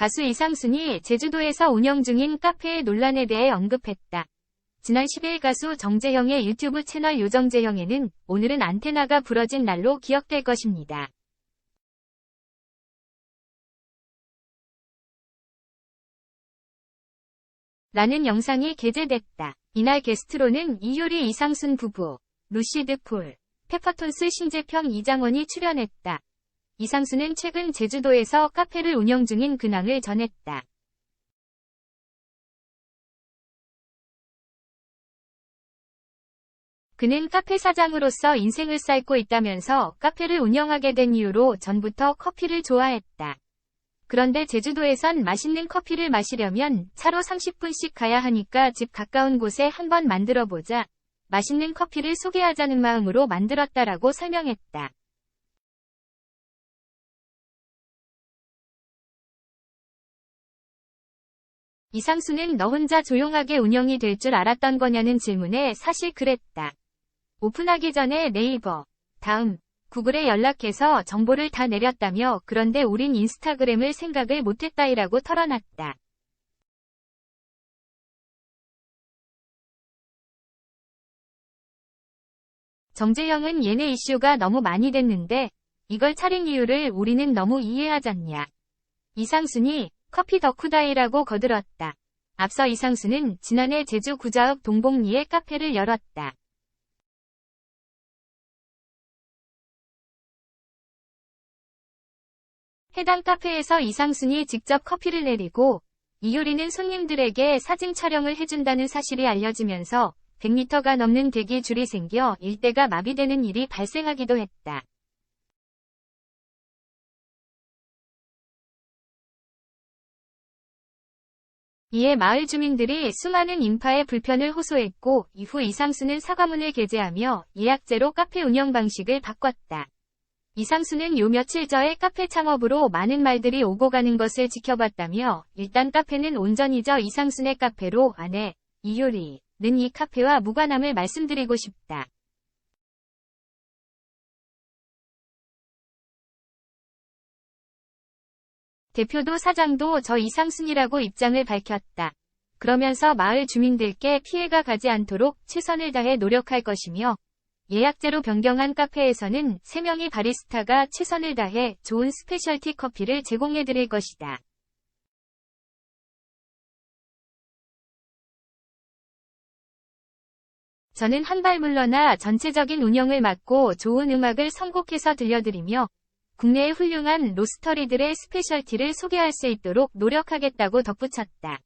가수 이상순이 제주도에서 운영 중인 카페의 논란에 대해 언급했다. 지난 10일 가수 정재형의 유튜브 채널 요정재형에는 오늘은 안테나가 부러진 날로 기억될 것입니다. 라는 영상이 게재됐다. 이날 게스트로는 이효리 이상순 부부, 루시드 폴, 페퍼톤스 신재평 이장원이 출연했다. 이상순은 최근 제주도에서 카페를 운영 중인 근황을 전했다. 그는 카페 사장으로서 인생을 쌓고 있다면서 카페를 운영하게 된 이유로 전부터 커피를 좋아했다. 그런데 제주도에선 맛있는 커피를 마시려면 차로 30분씩 가야 하니까 집 가까운 곳에 한번 만들어 보자. 맛있는 커피를 소개하자는 마음으로 만들었다라고 설명했다. 이상수는 너 혼자 조용하게 운영이 될 줄 알았던 거냐는 질문에 사실 그랬다. 오픈하기 전에 네이버, 다음, 구글에 연락해서 정보를 다 내렸다며 그런데 우린 인스타그램을 생각을 못했다이라고 털어놨다. 정재영은 얘네 이슈가 너무 많이 됐는데 이걸 차린 이유를 우리는 너무 이해하잖냐. 이상순이 커피 덕후다이라고 거들었다. 앞서 이상순은 지난해 제주 구자읍 동복리에 카페를 열었다. 해당 카페에서 이상순이 직접 커피를 내리고 이효리는 손님들에게 사진 촬영을 해준다는 사실이 알려지면서 100m가 넘는 대기 줄이 생겨 일대가 마비되는 일이 발생하기도 했다. 이에 마을 주민들이 수많은 인파의 불편을 호소했고 이후 이상수는 사과문을 게재하며 예약제로 카페 운영 방식을 바꿨다. 이상수는 요 며칠 전에 카페 창업으로 많은 말들이 오고 가는 것을 지켜봤다며 일단 카페는 온전히 저 이상순의 카페로 안에 이효리 는 이 카페와 무관함을 말씀드리고 싶다. 대표도 사장도 저 이상순이라고 입장을 밝혔다. 그러면서 마을 주민들께 피해가 가지 않도록 최선을 다해 노력할 것이며 예약제로 변경한 카페에서는 3명의 바리스타가 최선을 다해 좋은 스페셜티 커피를 제공해 드릴 것이다. 저는 한 발 물러나 전체적인 운영을 맡고 좋은 음악을 선곡해서 들려드리며 국내의 훌륭한 로스터리들의 스페셜티를 소개할 수 있도록 노력하겠다고 덧붙였다.